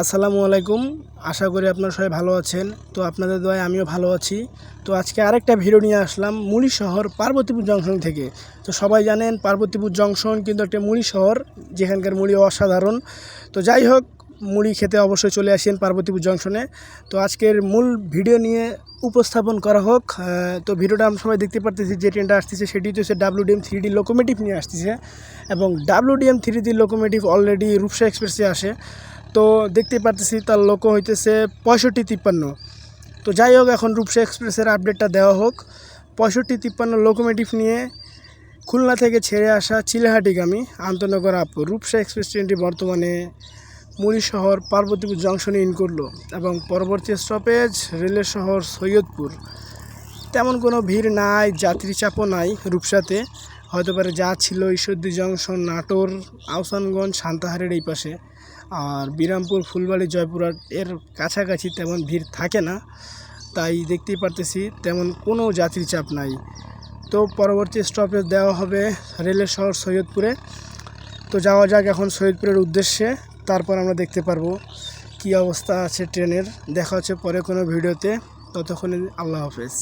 আসসালামু আলাইকুম। আশা করি আপনারা সবাই ভালো আছেন। তো আপনাদের দোয়ায় আমিও ভালো আছি। তো আজকে আরেকটা ভিডিও নিয়ে আসলাম মুড়ি শহর পার্বতীপুর জংশন থেকে। তো সবাই জানেন পার্বতীপুর জংশন কিন্তু একটা মুড়ি শহর, যেখানকার মুড়ি অসাধারণ। তো যাই হোক মুড়ি খেতে অবশ্যই চলে আসেন পার্বতীপুর জংশনে তো আজকের মূল ভিডিও নিয়ে উপস্থাপন করা হোক। তো ভিডিওটা আমরা সবাই দেখতে পারতেছি যে ট্রেনটা আসতেছে, সেটি হচ্ছে ডাব্লিউডিএম থ্রি ডি লোকোমেটিভ নিয়ে আসতেছে। এবং WDM three D locomotive already Rupsha এক্সপ্রেসে আসে। তো দেখতে পারতেছি তার লোকো হইতেছে পঁয়ষট্টি তিপ্পান্ন। তো যাই হোক, এখন রূপসা এক্সপ্রেসের আপডেটটা দেওয়া হোক। পঁয়ষট্টি তিপ্পান্ন লোকোমেটিভ নিয়ে খুলনা থেকে ছেড়ে আসা চিলেহাটিগামী আন্তনগর আপ রূপসা এক্সপ্রেস ট্রেনটি বর্তমানে মুড়ি শহর পার্বতীপুর জংশনে ইন করল এবং পরবর্তী স্টপেজ রেলের শহর সৈয়দপুর। তেমন কোনো ভিড় নাই যাত্রী চাপও নাই রূপসাতে। হয়তো পারে যা ছিল ঈশ্বরদী জংশন, নাটোর, আহসানগঞ্জ, সান্তাহারের এই পাশে। আর বিরামপুর, ফুলবাড়ি, জয়পুরহাট এর কাছাকাছি তেমন ভিড় থাকে না। তাই দেখতেই পারতেছি তেমন কোনো যাত্রী চাপ নাই। তো পরবর্তী স্টপেজ দেওয়া হবে রেলের শহর সৈয়দপুরে। তো যাওয়া যাক এখন সৈয়দপুরের উদ্দেশ্যে। তারপর আমরা দেখতে পারব কী অবস্থা আছে ট্রেনের। দেখা হচ্ছে পরে কোনো ভিডিওতে। ততক্ষণে আল্লাহ হাফেজ।